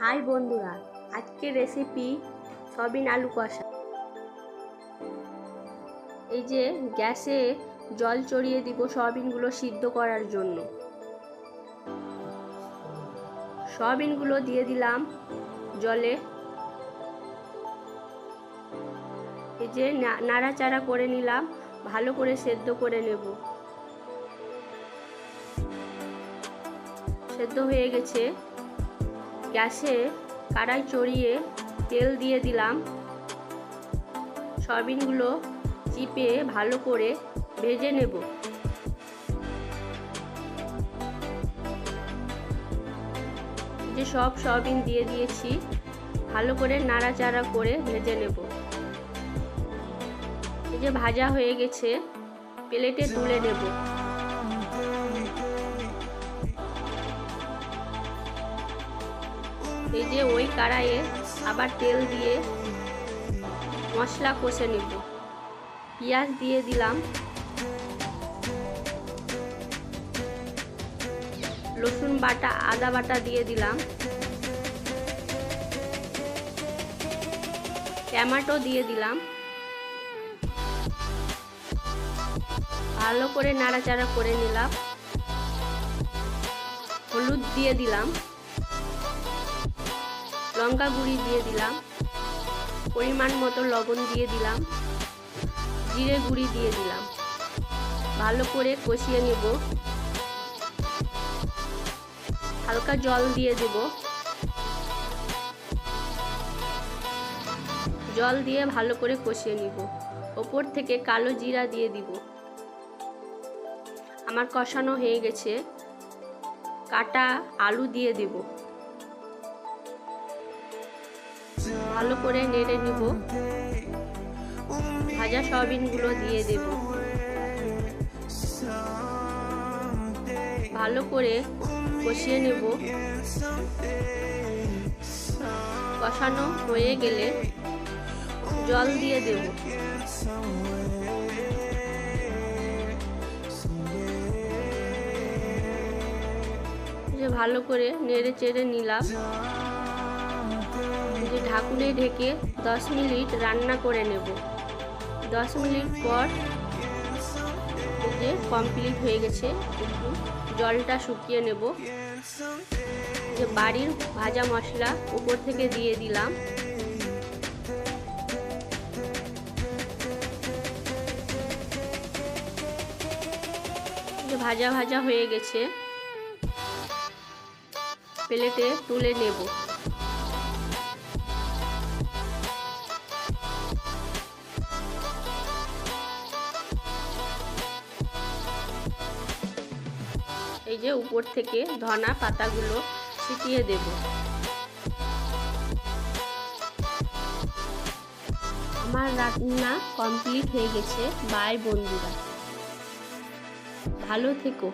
High বন্ধুরা, আজকের recipe soybean আলু কষা। এই যে গ্যাসে জল চড়িয়ে দিব সয়াবিনগুলো সিদ্ধ করার জন্য। সয়াবিনগুলো দিয়ে দিলাম জলে। এই যে নাড়াচাড়া করে নিলাম, ভালো করে সেদ্ধ করে নেব। সেদ্ধ হয়ে গেছে। গ্যাসে কড়াই চড়িয়ে তেল দিয়ে দিলাম। সয়াবিনগুলো চিপে ভালো করে ভেজে নেব। যে সব সয়াবিন দিয়ে দিয়েছি, ভালো করে নাড়াচাড়া করে ভেজে নেব। এই যে ভাজা হয়ে গেছে, প্লেটে তুলে নেব। এই যে ওই কড়াইয়ে আবার তেল দিয়ে মশলা কষে নেব। পেঁয়াজ দিয়ে দিলাম। রসুন বাটা, আদা বাটা দিয়ে দিলাম। টমেটো দিয়ে দিলাম। ভালো করে নাড়াচাড়া করে নিলাম। হলুদ দিয়ে দিলাম। লঙ্কা গুঁড়ি দিয়ে দিলাম, পরিমাণ মতো লবণ দিয়ে দিলাম, জিরে গুঁড়ি দিয়ে দিলাম। ভালো করে কষিয়ে নেব। হালকা জল দিয়ে দেব। জল দিয়ে ভালো করে কষিয়ে নিব। ওপর থেকে কালো জিরা দিয়ে দিব। আমার কষানো হয়ে গেছে। কাটা আলু দিয়ে দেব। ভালো করে নেড়ে নিব। ভাজা সয়াবিনগুলো দিয়ে দেব। ভালো করে কষিয়ে নেব। কষানো হয়ে গেলে জল দিয়ে দেব। ভালো করে নেড়ে চেড়ে নিলাম। যে ঢাকুনে ঢেকে দশ মিনিট রান্না করে নেব। দশ মিনিট পর যে কমপ্লিট হয়ে গেছে, একটু জলটা শুকিয়ে নেব। যে বাড়ির ভাজা মশলা উপর থেকে দিয়ে দিলাম। ভাজা ভাজা হয়ে গেছে। প্লেটে তুলে নেব। এই যে উপর থেকে ধনা পাতাগুলো ছিটিয়ে দেব। আমার রান্না কমপ্লিট হয়ে গেছে, বাই বন্ধুরা। ভালো থেকো।